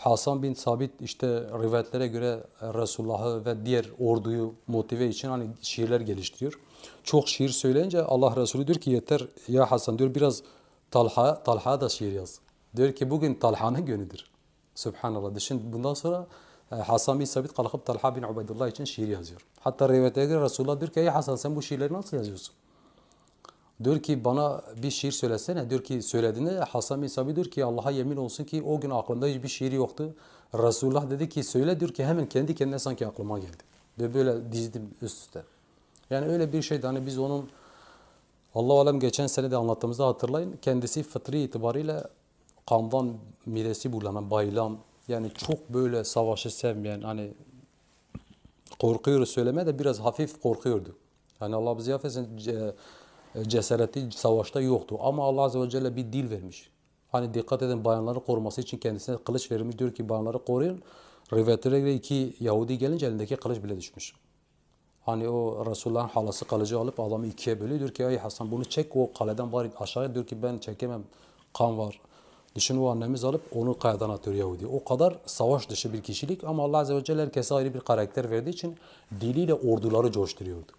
Hasan bin Sabit işte rivayetlere göre e, Resulullah'ı ve diğer orduyu motive için hani şiirler geliştiriyor. Çok şiir söyleyince Allah Resulü diyor ki yeter ya Hasan diyor biraz Talha Talha da şiir yaz. Diyor ki bugün Talha'nın günüdür. Subhanallah. Düşün bundan sonra e, Hasan bin Sabit kalkıp Talha bin Ubeydullah için şiir yazıyor. Hatta rivayetlere göre Resulullah diyor ki ey Hasan sen bu şiirleri nasıl yazıyorsun? Diyor ki bana bir şiir söylesene. Diyor ki söylediğinde Hasan bin Sabit diyor ki Allah'a yemin olsun ki o gün aklımda hiçbir şiir yoktu. Resulullah dedi ki söyle diyor ki hemen kendi kendine sanki aklıma geldi. Ve böyle dizdim üst üste. Yani öyle bir şeydi. Hani biz onun Allah alem geçen sene de anlattığımızda hatırlayın. Kendisi fıtri itibariyle kandan midesi bulanan, bayılan yani çok böyle savaşı sevmeyen hani korkuyoruz söyleme de biraz hafif korkuyordu. Yani Allah bizi affetsin cesareti savaşta yoktu. Ama Allah Azze ve Celle bir dil vermiş. Hani dikkat edin bayanları koruması için kendisine kılıç verilmiş. Diyor ki bayanları koruyun. Rivayetlere göre iki Yahudi gelince elindeki kılıç bile düşmüş. Hani o Resulullah'ın halası kılıcı alıp adamı ikiye bölüyor. Diyor ki ey Hasan bunu çek o kaleden bari aşağıya diyor ki ben çekemem kan var. Düşün o annemiz alıp onu kayadan atıyor Yahudi. O kadar savaş dışı bir kişilik ama Allah Azze ve Celle herkese ayrı bir karakter verdiği için diliyle orduları coşturuyordu.